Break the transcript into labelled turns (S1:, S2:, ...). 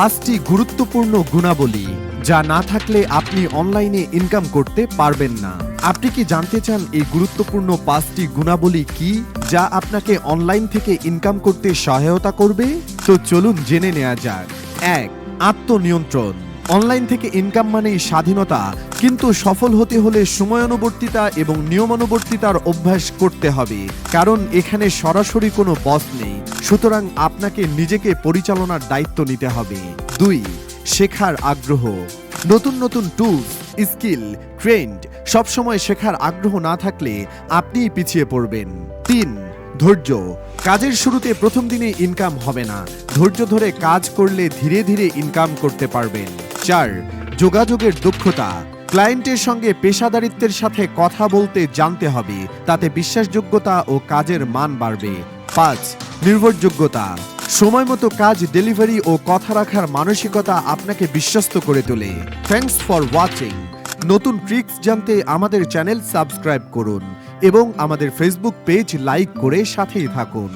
S1: পাঁচটি গুরুত্বপূর্ণ গুণাবলী যা না থাকলে আপনি অনলাইনে ইনকাম করতে পারবেন না। আপনি কি জানতে চান এই গুরুত্বপূর্ণ পাঁচটি গুণাবলী কি যা আপনাকে অনলাইন থেকে ইনকাম করতে সহায়তা করবে? তো চলুন জেনে নেওয়া যাক। এক, আত্মনিয়ন্ত্রণ। অনলাইন থেকে ইনকাম মানেই স্বাধীনতা, কিন্তু সফল হতে হলে সময়ানুবর্তিতা এবং নিয়মানুবর্তিতার অভ্যাস করতে হবে, কারণ এখানে সরাসরি কোনো বস নেই। সুতরাং আপনাকে নিজেকে পরিচালনার দায়িত্ব নিতে হবে। দুই, শেখার আগ্রহ। নতুন নতুন টুলস স্কিল ট্রেন্ড সবসময় শেখার আগ্রহ না থাকলে আপনিই পিছিয়ে পড়বেন। তিন, ধৈর্য। কাজের শুরুতে প্রথম দিনে ইনকাম হবে না। ধৈর্য ধরে কাজ করলে ধীরে ধীরে ইনকাম করতে পারবেন। চার যোগাযোগের দক্ষতা, ক্লায়েন্টের সঙ্গে পেশাদারিত্বের সাথে কথা বলতে জানতে হবে, তাতে বিশ্বাসযোগ্যতা ও কাজের মান বাড়বে। পাঁচ, নির্ভরযোগ্যতা। সময় মতো কাজ, ডেলিভারি ও কথা রাখার মানসিকতা আপনাকে বিশ্বস্ত করে তোলে। Thanks for watching. নতুন ট্রিক্স জানতে আমাদের চ্যানেল সাবস্ক্রাইব করুন এবং আমাদের ফেসবুক পেজ লাইক করে সাথেই থাকুন।